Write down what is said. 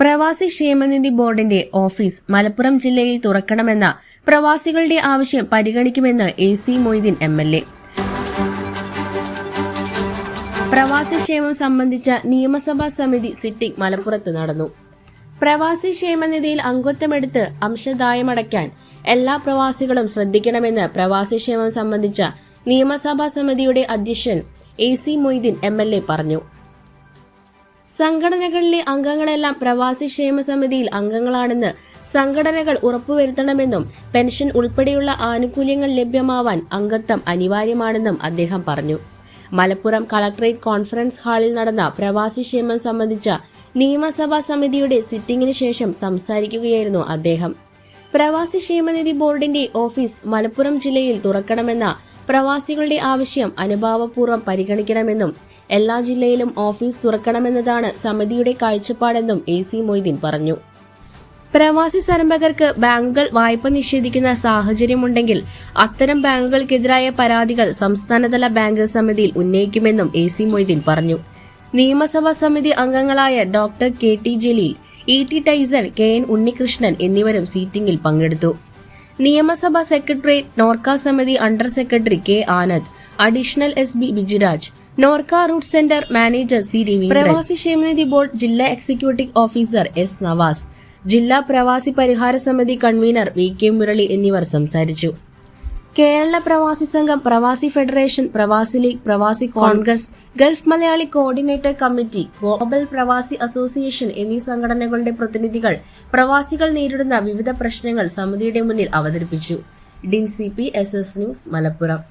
പ്രവാസി ക്ഷേമനിധി ബോർഡിന്റെ ഓഫീസ് മലപ്പുറം ജില്ലയിൽ തുറക്കണമെന്ന പ്രവാസികളുടെ ആവശ്യം പരിഗണിക്കുമെന്ന് A C Moideen M L A. പ്രവാസി ക്ഷേമം സംബന്ധിച്ച നിയമസഭാ സമിതി സിറ്റിംഗ് മലപ്പുറത്ത് നടന്നു. പ്രവാസി ക്ഷേമനിധിയിൽ അംഗത്വമെടുത്ത് അംശദായമടയ്ക്കാൻ എല്ലാ പ്രവാസികളും ശ്രദ്ധിക്കണമെന്ന് പ്രവാസി ക്ഷേമം സംബന്ധിച്ച നിയമസഭാ സമിതിയുടെ അധ്യക്ഷൻ A C Moideen M L A പറഞ്ഞു. സംഘടനകളിലെ അംഗങ്ങളെല്ലാം പ്രവാസി ക്ഷേമ സമിതിയിൽ അംഗങ്ങളാണെന്ന് സംഘടനകൾ ഉറപ്പുവരുത്തണമെന്നും പെൻഷൻ ഉൾപ്പെടെയുള്ള ആനുകൂല്യങ്ങൾ ലഭ്യമാവാൻ അംഗത്വം അനിവാര്യമാണെന്നും അദ്ദേഹം പറഞ്ഞു. മലപ്പുറം കളക്ടറേറ്റ് കോൺഫറൻസ് ഹാളിൽ നടന്ന പ്രവാസി ക്ഷേമം സംബന്ധിച്ച നിയമസഭാ സമിതിയുടെ സിറ്റിംഗിന് ശേഷം സംസാരിക്കുകയായിരുന്നു അദ്ദേഹം. പ്രവാസി ക്ഷേമനിധി ബോർഡിന്റെ ഓഫീസ് മലപ്പുറം ജില്ലയിൽ തുറക്കണമെന്ന പ്രവാസികളുടെ ആവശ്യം അനുഭാവപൂർവം പരിഗണിക്കണമെന്നും എല്ലാ ജില്ലയിലും ഓഫീസ് തുറക്കണമെന്നതാണ് സമിതിയുടെ കാഴ്ചപ്പാടെന്നും എ സി മൊയ്തീൻ പറഞ്ഞു. പ്രവാസി സംരംഭകർക്ക് ബാങ്കുകൾ വായ്പ നിഷേധിക്കുന്ന സാഹചര്യമുണ്ടെങ്കിൽ അത്തരം ബാങ്കുകൾക്കെതിരായ പരാതികൾ സംസ്ഥാനതല ബാങ്ക് സമിതിയിൽ ഉന്നയിക്കുമെന്നും എ സി മൊയ്തീൻ പറഞ്ഞു. നിയമസഭാ സമിതി അംഗങ്ങളായ doctor K T Jaleel E T Tyson K N Unnikrishnan എന്നിവരും സീറ്റിംഗിൽ പങ്കെടുത്തു. നിയമസഭാ സെക്രട്ടറിയേറ്റ് നോർക്ക സമിതി under secretary K Anand additional S B Bijiraj Norka root centre manager C Ravi പ്രവാസി ക്ഷേമനിധി ബോർഡ് ജില്ലാ എക്സിക്യൂട്ടീവ് ഓഫീസർ എസ് നവാസ്. ജില്ലാ പ്രവാസി പരിഹാര സമിതി കൺവീനർ വി കെ മുരളി എന്നിവർ സംസാരിച്ചു. കേരള പ്രവാസി സംഘം പ്രവാസി ഫെഡറേഷൻ പ്രവാസി ലീഗ് പ്രവാസി Congress Gulf Malayali coordinator committee global പ്രവാസി അസോസിയേഷൻ എന്നീ സംഘടനകളുടെ പ്രതിനിധികൾ പ്രവാസികൾ നേരിടുന്ന വിവിധ പ്രശ്നങ്ങൾ സമിതിയുടെ മുന്നിൽ അവതരിപ്പിച്ചു. Didn't C P S S news Malappuram.